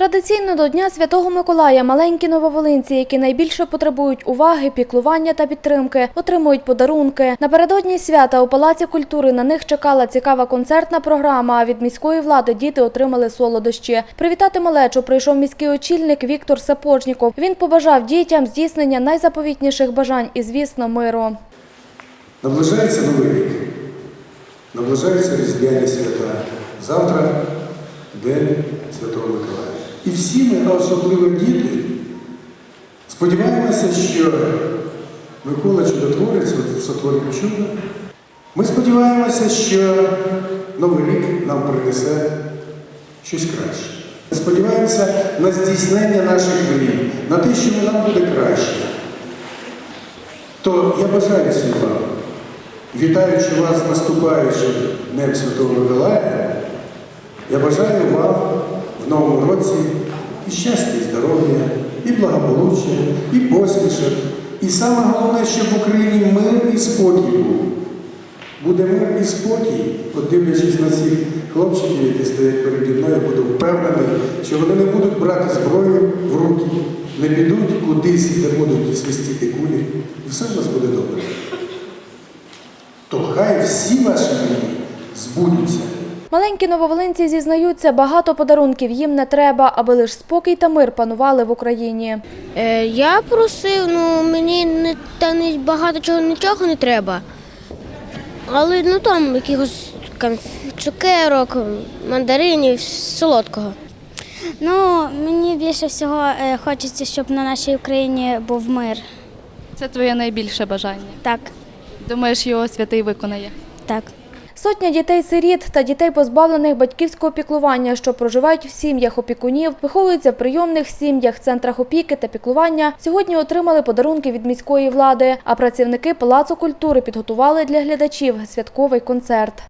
Традиційно до Дня Святого Миколая маленькі нововолинці, які найбільше потребують уваги, піклування та підтримки, отримують подарунки. Напередодні свята у Палаці культури на них чекала цікава концертна програма. А від міської влади діти отримали солодощі. Привітати малечу прийшов міський очільник Віктор Сапожніков. Він побажав дітям здійснення найзаповітніших бажань і, звісно, миру. Наближається Новий рік, наближаються Різдвяні свята. Завтра День. І всі ми, а особливо діти, сподіваємося, що Микола Чудотворець сотворить чудо. Ми сподіваємося, що Новий рік нам принесе щось краще. Ми сподіваємося на здійснення наших мрій, на те, що нам буде краще. То я бажаю всім вам, вітаючи вас з наступаючим Днем Святого Миколая, я бажаю вам новому році і щастя, і здоров'я, і благополуччя, і посмішок. І саме головне, щоб в Україні мир і спокій був. Буде мир і спокій, от дивлячись на цих хлопчиків, які стоять переді мною, я буду впевнений, що вони не будуть брати зброю в руки, не підуть кудись, де будуть свистіти кулі, і все в нас буде добре. То хай всі ваші мрії збудуться. Маленькі нововолинці зізнаються, багато подарунків їм не треба, аби лише спокій та мир панували в Україні. Е, я просив, ну мені не та не багато чого нічого не треба. Але ну там якихось конф... цукерок, мандаринів, солодкого. Ну, мені більше всього е, хочеться, щоб на нашій Україні був мир. Це твоє найбільше бажання. Так, Думаєш, його святий виконає? так. Сотня дітей-сиріт та дітей, позбавлених батьківського піклування, що проживають в сім'ях опікунів, виховуються в прийомних сім'ях, центрах опіки та піклування, сьогодні отримали подарунки від міської влади. А працівники Палацу культури підготували для глядачів святковий концерт.